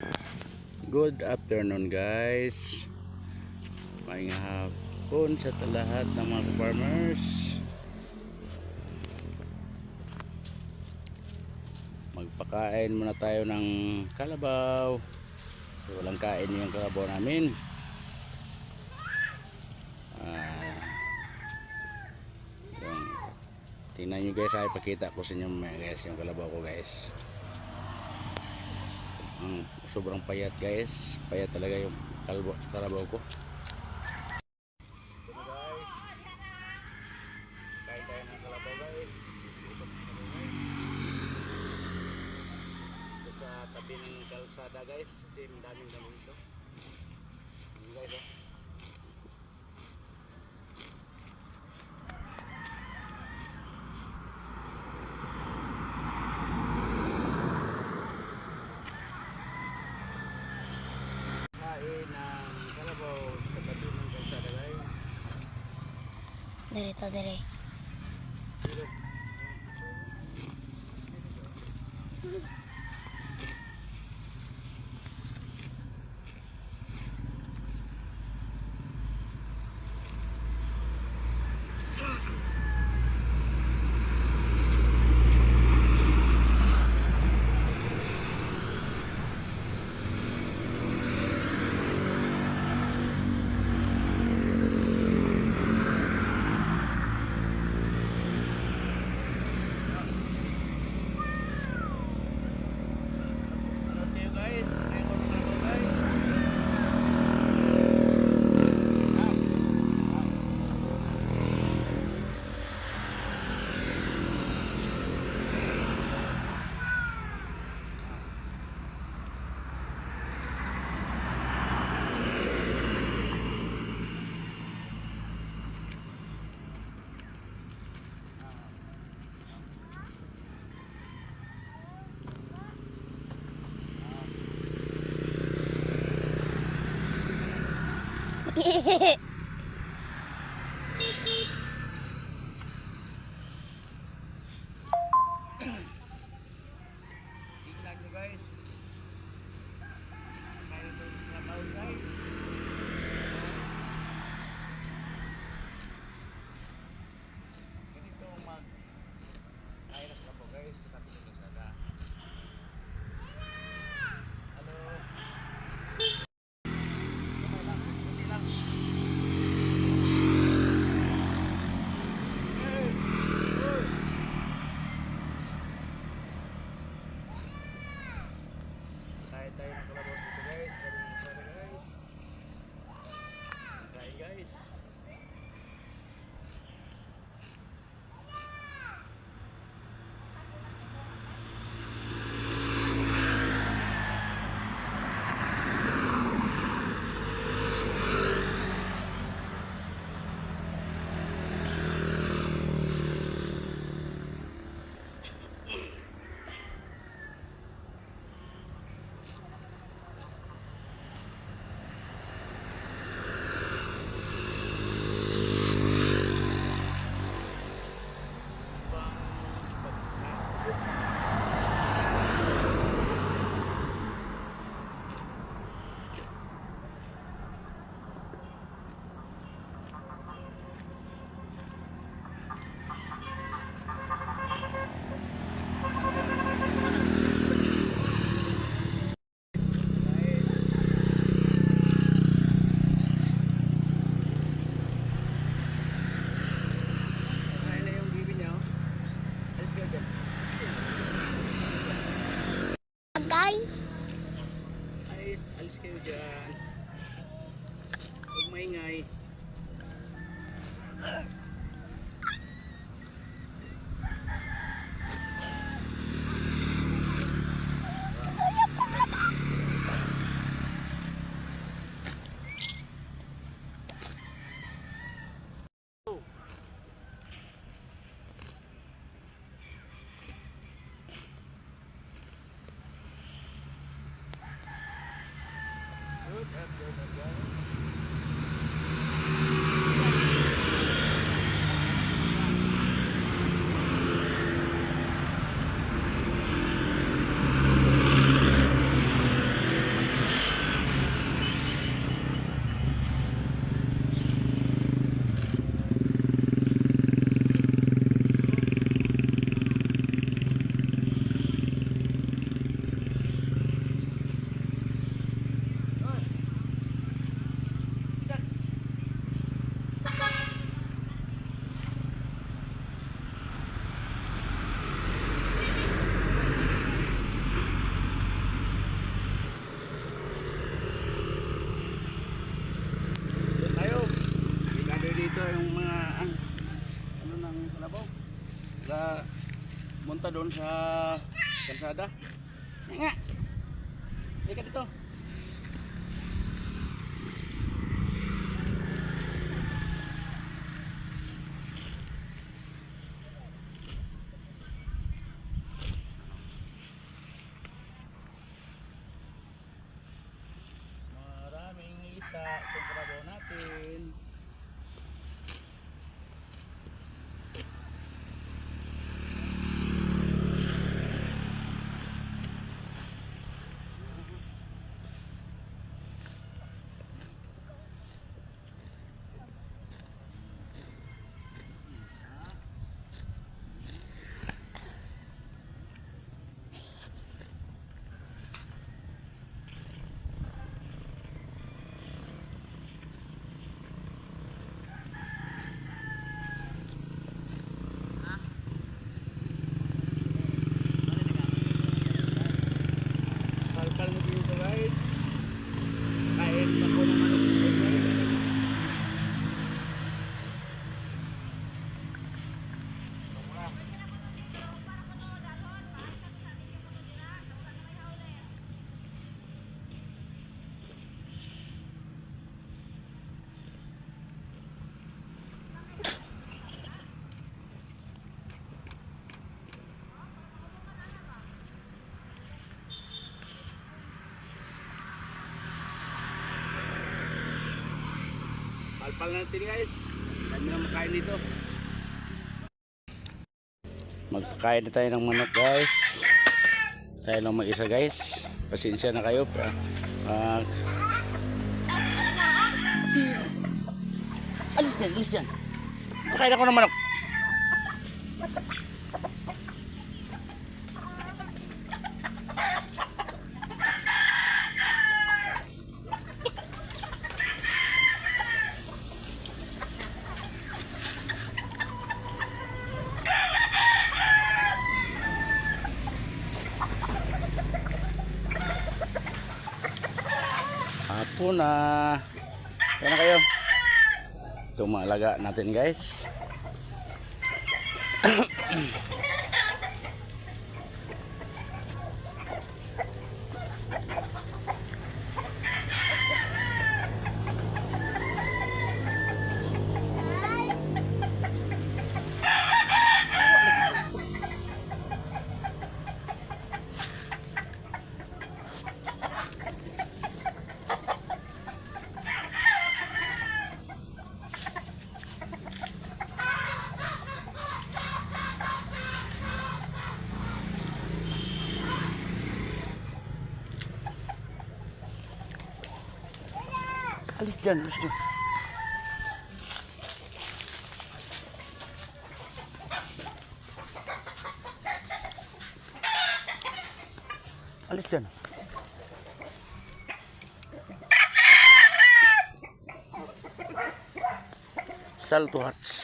Good afternoon guys. Maayong hapon sa lahat ng mga farmers. Magpakain muna tayo ng kalabaw. So, walang kain yung kalabaw namin. Yung, tingnan nyo guys, ay pakita ko sa inyo guys yung kalabaw ko guys. Ang sobrang payat guys. Payat talaga yung kalbo, kalabaw ko. Ito na guys. Kain tayo ng kalabaw guys. Ito sa tabi ng kalsada guys. Kasi daming damo ito. Ayan guys oh. Kain ng kalabaw sa tabi ng kalsada guys. Dirito, dire. Ano tayo guys? Kain ko ng kalabaw guys. Tingnan tayo ng kalabaw Alis, alis kayo dyan. Huwag Oh my God. Papunta doon sa kalsada. Nga. Halika dito. Maraming isa trabaho natin. Kalkal mo dito guys. Kain na ko ng manok dito guys. Palpal natin guys. Dami na makain dito. Magpakain na tayo ng manok guys. Tayo lang mag-isa guys. Pasensya na kayo. pa- ah, alis dyan, alis dyan. Pakain ako ng manok. Hapon na. Kaya na kayo. Ito natin guys. dyan, dyan. Alis dyan. Salto hats.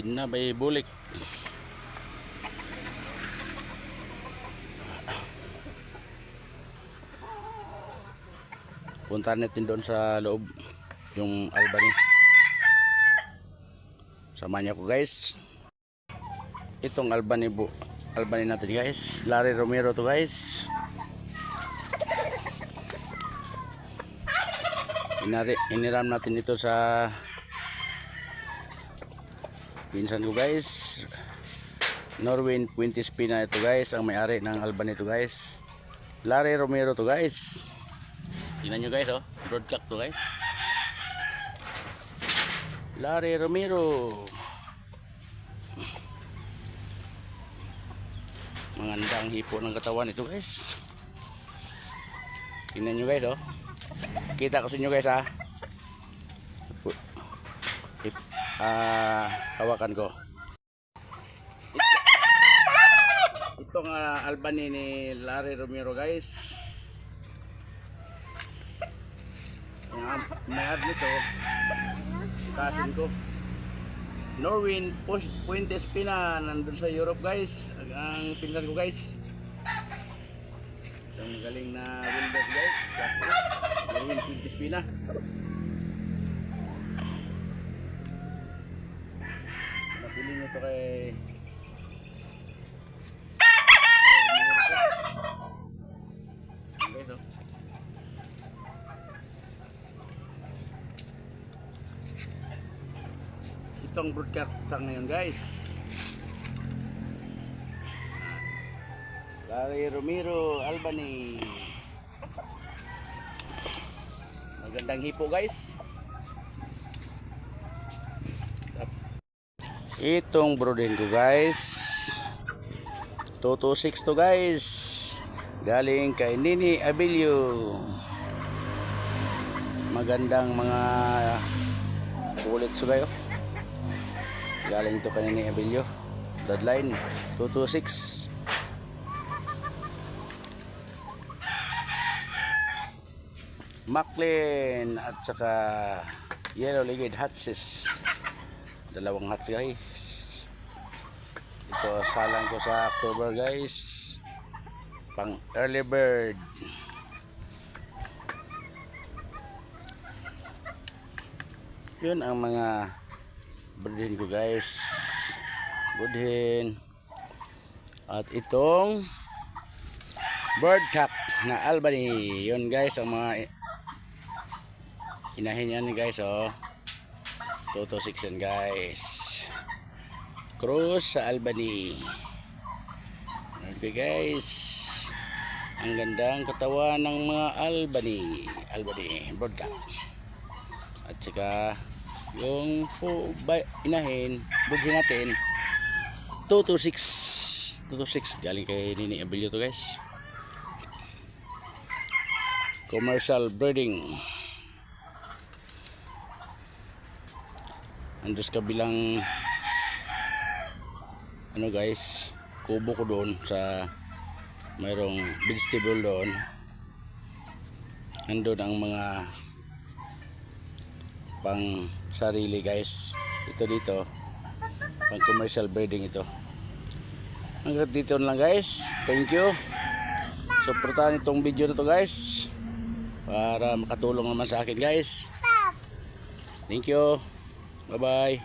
Bin na bay bulik. Punta natin doon sa loob yung Albany. Sama niya ko guys. Itong Albany bu Albany natin guys. Larry Romero to guys. Inari, iniram natin ito sa pinsan ko guys Norwin Quintis Pina ito guys ang may-ari ng Alban ito guys. Larry Romero to guys. Tingnan nyo guys oh. Broadcast to guys. Larry Romero. Maganda ang hipo ng katawan ito guys. Tingnan nyo guys oh. Kita ko sa guys ah Ah hawakan ko ah, Albany ni Larry Romero guys. Yung may-ari nito, kasin ko. Norwin Push- Puente Espina nandun sa Europe guys. Ang pinsan ko guys. Isang magaling na welder guys. Kasi Norwin Puente Espina. Nabili nyo to kay. Itong broadcast ngayon guys. Larry Romero Albany. Magandang hipo guys. Itong brodin ko guys. 226 to guys. Galing kay Nini Abilio. Magandang mga ulit sugayo. Galing ito kay Nini Abilio. Deadline 226. Maclean at saka Yellow Legged Hatches. Dalawang hats guys. Ito salang ko sa October guys. Pang early bird. Yun ang mga birdhin ko guys. Birdhin. At itong bird cap na Albany. Yun guys ang mga inahin yan guys oh. 226 yan guys. Cruise sa Albany. Okay guys. Ang gandang katawan ng mga Albany. Albany broadcast. At saka yung po ba, inahin, budhin natin 226 226 galing kay Nini Abilio to guys commercial breeding andun sa kabilang ano guys kubo ko doon sa mayroong vegetable doon. Andun ang mga pang sarili guys. Ito dito pang commercial breeding ito. Hanggang dito lang guys. Thank you. Supportahan itong video na to guys para makatulong naman sa akin guys. Thank you Bye-bye.